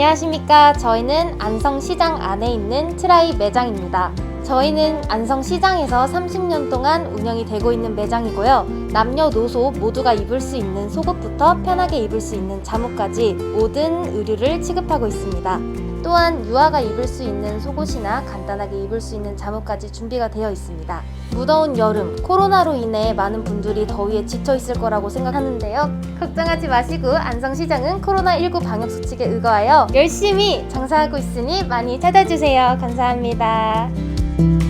안녕하십니까. 저희는 안성시장 안에 있는 트라이 매장입니다. 저희는 안성시장에서 30년 동안 운영이 되고 있는 매장이고요. 남녀노소 모두가 입을 수 있는 속옷부터 편하게 입을 수 있는 잠옷까지 모든 의류를 취급하고 있습니다. 또한 유아가 입을 수 있는 속옷이나 간단하게 입을 수 있는 잠옷까지 준비가 되어 있습니다. 무더운 여름, 코로나로 인해 많은 분들이 더위에 지쳐 있을 거라고 생각하는데요. 걱정하지 마시고 안성시장은 코로나19 방역 수칙에 의거하여 열심히 장사하고 있으니 많이 찾아주세요. 감사합니다. Bye.